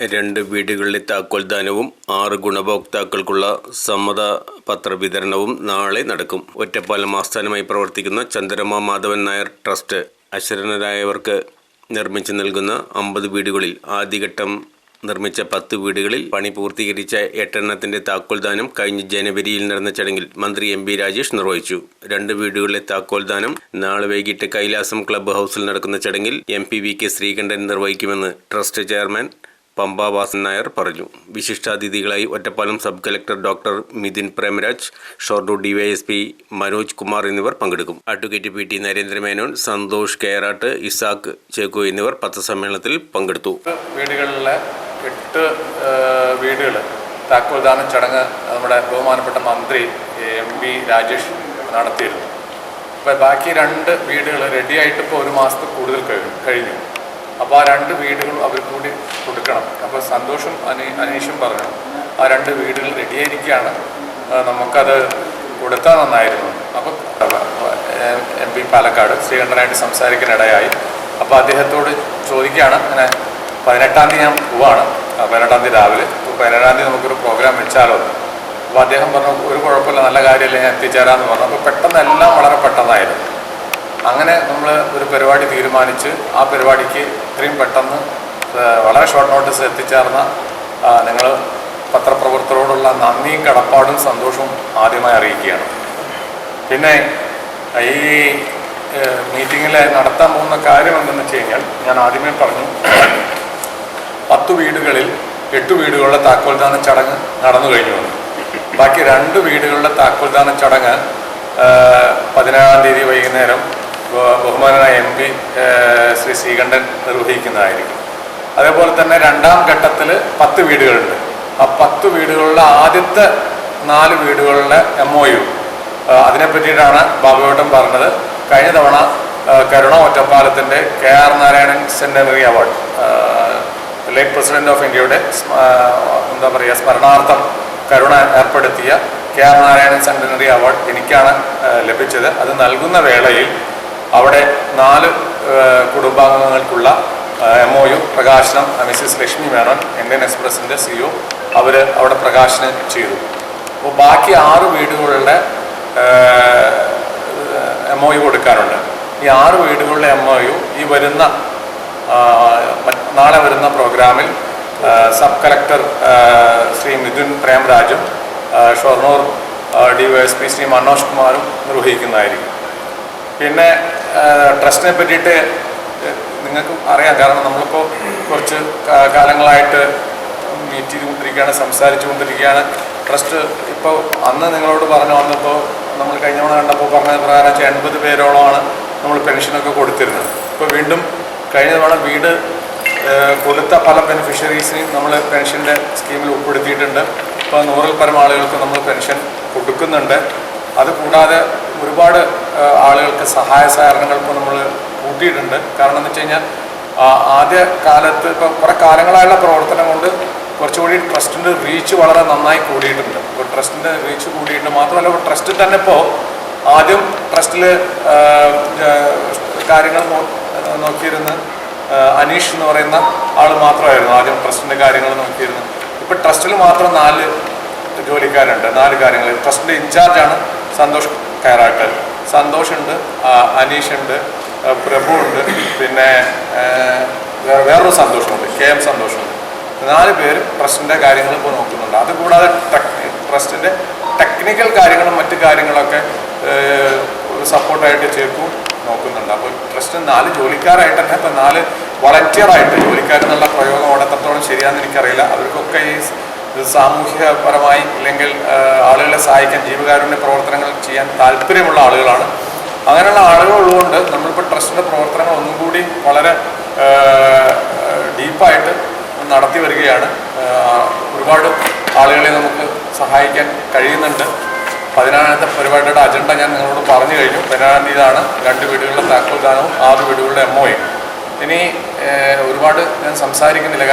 രണ്ട് വീടുകളിലെ താക്കോൽദാനവും ആറ് ഗുണഭോക്താക്കൾക്കുള്ള സമ്മതപത്ര വിതരണവും നാളെ നടക്കും. ഒറ്റപ്പാലം ആസ്ഥാനമായി പ്രവർത്തിക്കുന്ന ചന്ദ്രമ മാധവൻ നായർ ട്രസ്റ്റ് അശരണരായവർക്ക് നിർമ്മിച്ചു നൽകുന്ന അമ്പത് വീടുകളിൽ ആദ്യഘട്ടം നിർമ്മിച്ച പത്ത് വീടുകളിൽ പണി പൂർത്തീകരിച്ച എട്ടെണ്ണത്തിന്റെ താക്കോൽദാനം കഴിഞ്ഞ ജനുവരിയിൽ നടന്ന ചടങ്ങിൽ മന്ത്രി എം ബി രാജേഷ് നിർവഹിച്ചു. രണ്ട് വീടുകളിലെ താക്കോൽദാനം നാളെ വൈകിട്ട് കൈലാസം ക്ലബ് ഹൗസിൽ നടക്കുന്ന ചടങ്ങിൽ M P V K Sreekandan നിർവഹിക്കുമെന്ന് trust chairman Pampavasan Nair പറഞ്ഞു. വിശിഷ്ടാതിഥികളായി Ottapalam sub collector doctor Mithun Premaraj Shoranur DYSP Manoj Kumar എന്നിവർ പങ്കെടുക്കും. Advocate P T Narendramenon Santhosh Kerat Isaq Chekku എന്നിവർ പത്രസമ്മേളനത്തിൽ പങ്കെടുത്തു. വീടുകളിലെ എട്ട് വീടുകൾ താക്കോൽദാന ചടങ്ങ് നമ്മുടെ ബഹുമാനപ്പെട്ട മന്ത്രി എം പി രാജേഷ് നടത്തിയിരുന്നു. അപ്പോൾ ബാക്കി രണ്ട് വീടുകൾ റെഡിയായിട്ട് ഇപ്പോൾ ഒരു മാസത്തിൽ കൂടുതൽ കഴിഞ്ഞു. അപ്പോൾ ആ രണ്ട് വീടുകളും അവർ കൂടി കൊടുക്കണം. അപ്പോൾ സന്തോഷം അനീ അനീഷും പറഞ്ഞു ആ രണ്ട് വീടുകൾ റെഡിയായിരിക്കുകയാണ് നമുക്കത് കൊടുത്താൽ നന്നായിരുന്നു. അപ്പോൾ എം പി പാലക്കാട് ശ്രീകണ്ഠനായിട്ട് സംസാരിക്കാനിടയായി അപ്പോൾ അദ്ദേഹത്തോട് ചോദിക്കുകയാണ് അങ്ങനെ പതിനെട്ടാം തീയതി ഞാൻ പോവാണ്. പതിനെട്ടാം തീയതി രാവിലെ. അപ്പോൾ പതിനേഴാം തീയതി നമുക്കൊരു പ്രോഗ്രാം വെച്ചാലോ? അപ്പോൾ അദ്ദേഹം പറഞ്ഞു ഒരു കുഴപ്പമില്ല നല്ല കാര്യമല്ലേ ഞാൻ എത്തിച്ചേരാമെന്ന് പറഞ്ഞു. അപ്പോൾ പെട്ടെന്ന് എല്ലാം വളരെ പെട്ടെന്നായിരുന്നു. അങ്ങനെ നമ്മൾ ഒരു പരിപാടി തീരുമാനിച്ച് ആ പരിപാടിക്ക് ഇത്രയും പെട്ടെന്ന് വളരെ ഷോർട്ട് നോട്ടീസ് എത്തിച്ചേർന്ന നിങ്ങൾ പത്രപ്രവർത്തകരോടുള്ള നന്ദിയും കടപ്പാടും സന്തോഷവും ആദ്യമായി അറിയിക്കുകയാണ്. പിന്നെ ഈ മീറ്റിങ്ങിൽ നടത്താൻ പോകുന്ന കാര്യം എന്തെന്ന് വെച്ച് കഴിഞ്ഞാൽ ഞാൻ ആദ്യമേ പറഞ്ഞു പത്ത് വീടുകളിൽ എട്ട് വീടുകളുടെ താക്കോൽദാന ചടങ്ങ് നടന്നു കഴിഞ്ഞു ബാക്കി രണ്ട് വീടുകളുടെ താക്കോൽദാന ചടങ്ങ് പതിനേഴാം തീയതി വൈകുന്നേരം ബഹു- ബഹുമാനനായ എം പി ശ്രീ ശ്രീകണ്ഠൻ നിർവഹിക്കുന്നതായിരിക്കും. അതേപോലെ തന്നെ രണ്ടാം ഘട്ടത്തിൽ പത്ത് വീടുകളുണ്ട്. ആ പത്ത് വീടുകളുടെ ആദ്യത്തെ നാല് വീടുകളുടെ എം ഒ യു അതിനെ പറ്റിയിട്ടാണ് ബാബുവേട്ടൻ പറഞ്ഞത്. കഴിഞ്ഞ തവണ Karuna ഒറ്റപ്പാലത്തിന്റെ K R Narayanan centenary award late president of ഇന്ത്യയുടെ എന്താ പറയുക സ്മരണാർത്ഥം കരുണ ഏർപ്പെടുത്തിയ K R Narayanan centenary award എനിക്കാണ് ലഭിച്ചത്. അത് നൽകുന്ന വേളയിൽ അവിടെ നാല് കുടുംബാംഗങ്ങൾക്കുള്ള എം ഒ യു പ്രകാശനം മിസ്സിസ് ലക്ഷ്മി മേനോൻ ഇന്ത്യൻ എക്സ്പ്രസിന്റെ സി ഒ അവർ അവിടെ പ്രകാശനം ചെയ്തു. അപ്പോൾ ബാക്കി ആറ് വീടുകളുടെ എം ഒ യു കൊടുക്കാനുണ്ട് ഈ ആറ് വീടുകളിലെ എം ഒ യു ഈ വരുന്ന നാളെ വരുന്ന പ്രോഗ്രാമിൽ sub collector Shri Mithun പ്രേംരാജും Shoranur D Y S P Shri Manoj കുമാറും നിർവഹിക്കുന്നതായിരിക്കും. പിന്നെ ട്രസ്റ്റിനെ പറ്റിയിട്ട് നിങ്ങൾക്ക് അറിയാം. കാരണം നമ്മളിപ്പോൾ കുറച്ച് കാലങ്ങളായിട്ട് മീറ്റ് ചെയ്തുകൊണ്ടിരിക്കുകയാണ് സംസാരിച്ചുകൊണ്ടിരിക്കുകയാണ്. ട്രസ്റ്റ് ഇപ്പോൾ അന്ന് നിങ്ങളോട് പറഞ്ഞു വന്നപ്പോൾ നമ്മൾ കഴിഞ്ഞ തവണ കണ്ടപ്പോൾ പറഞ്ഞ പ്രകാരം വെച്ചാൽ എൺപത് പേരോളമാണ് നമ്മൾ പെൻഷനൊക്കെ കൊടുത്തിരുന്നത്. ഇപ്പോൾ വീണ്ടും കഴിഞ്ഞ തവണ വീട് കൊടുത്ത പല ബെനിഫിഷ്യറീസിനെയും നമ്മൾ പെൻഷന്റെ സ്കീമിൽ ഉൾപ്പെടുത്തിയിട്ടുണ്ട്. ഇപ്പോൾ നൂറിൽ പരം ആളുകൾക്ക് നമ്മൾ പെൻഷൻ കൊടുക്കുന്നുണ്ട്. അതുകൂടാതെ ഒരുപാട് ആളുകൾക്ക് സഹായ സഹകരണങ്ങൾ ഇപ്പോൾ നമ്മൾ കൂട്ടിയിട്ടുണ്ട്. കാരണം എന്ന് വെച്ച് കഴിഞ്ഞാൽ ആദ്യ കാലത്ത് ഇപ്പോൾ കുറേ കാലങ്ങളായുള്ള പ്രവർത്തനം കൊണ്ട് കുറച്ചുകൂടി ട്രസ്റ്റിന്റെ റീച്ച് വളരെ നന്നായി കൂടിയിട്ടുണ്ട്. ഇപ്പോൾ ട്രസ്റ്റിന്റെ റീച്ച് കൂടിയിട്ടുണ്ട് മാത്രമല്ല ഇപ്പോൾ ട്രസ്റ്റിൽ തന്നെ ഇപ്പോൾ ആദ്യം ട്രസ്റ്റിൽ കാര്യങ്ങൾ നോക്കിയിരുന്ന അനീഷ് എന്ന് പറയുന്ന ആൾ മാത്രമായിരുന്നു ആദ്യം ട്രസ്റ്റിന്റെ കാര്യങ്ങൾ നോക്കിയിരുന്നത് ഇപ്പോൾ ട്രസ്റ്റിൽ മാത്രം നാല് ജോലിക്കാരുണ്ട് നാല് കാര്യങ്ങൾ. ട്രസ്റ്റിന്റെ ഇൻചാർജാണ് സന്തോഷ് കയറാട്ട് സന്തോഷ് അനീഷുണ്ട് പ്രഭുണ്ട് പിന്നെ വേറൊരു സന്തോഷമുണ്ട് കെ എം സന്തോഷമുണ്ട് നാല് പേര് ട്രസ്റ്റിന്റെ കാര്യങ്ങൾ ഇപ്പോൾ നോക്കുന്നുണ്ട്. അതുകൂടാതെ ട്രസ്റ്റിന്റെ ടെക്നിക്കൽ കാര്യങ്ങളും മറ്റു കാര്യങ്ങളൊക്കെ സപ്പോർട്ടായിട്ട് ചേർക്കും നോക്കുന്നുണ്ട്. അപ്പോൾ ട്രസ്റ്റ് നാല് ജോലിക്കാരായിട്ട് തന്നെ ഇപ്പം നാല് വളണ്ടിയറായിട്ട് ജോലിക്കാരെന്നുള്ള പ്രയോഗം അവിടെ എത്രത്തോളം ശരിയാണെന്ന് എനിക്കറിയില്ല. അവർക്കൊക്കെ ഈ സാമൂഹികപരമായി സഹായിക്കാൻ ജീവകാരുണ്യ പ്രവർത്തനങ്ങൾ ചെയ്യാൻ താല്പര്യമുള്ള ആളുകളാണ്. അങ്ങനെയുള്ള ആളുകൾ ഉള്ളതുകൊണ്ട് നമ്മളിപ്പോൾ ട്രസ്റ്റിന്റെ പ്രവർത്തനങ്ങൾ ഒന്നും കൂടി വളരെ ഡീപ്പായിട്ട് നടത്തി വരികയാണ്. ഒരുപാട് ആളുകളെ നമുക്ക് സഹായിക്കാൻ കഴിയുന്നുണ്ട്. പതിനാറാമത്തെ പരിപാടിയുടെ അജണ്ട ഞാൻ നിങ്ങളോട് പറഞ്ഞു കഴിഞ്ഞു. പതിനാറാം തീയതിയാണ് രണ്ട് വീടുകളുടെ താക്കോൽദാനവും ആറ് വീടുകളുടെ എം ഇനി ഒരുപാട് ഞാൻ സംസാരിക്കുന്നില്ല.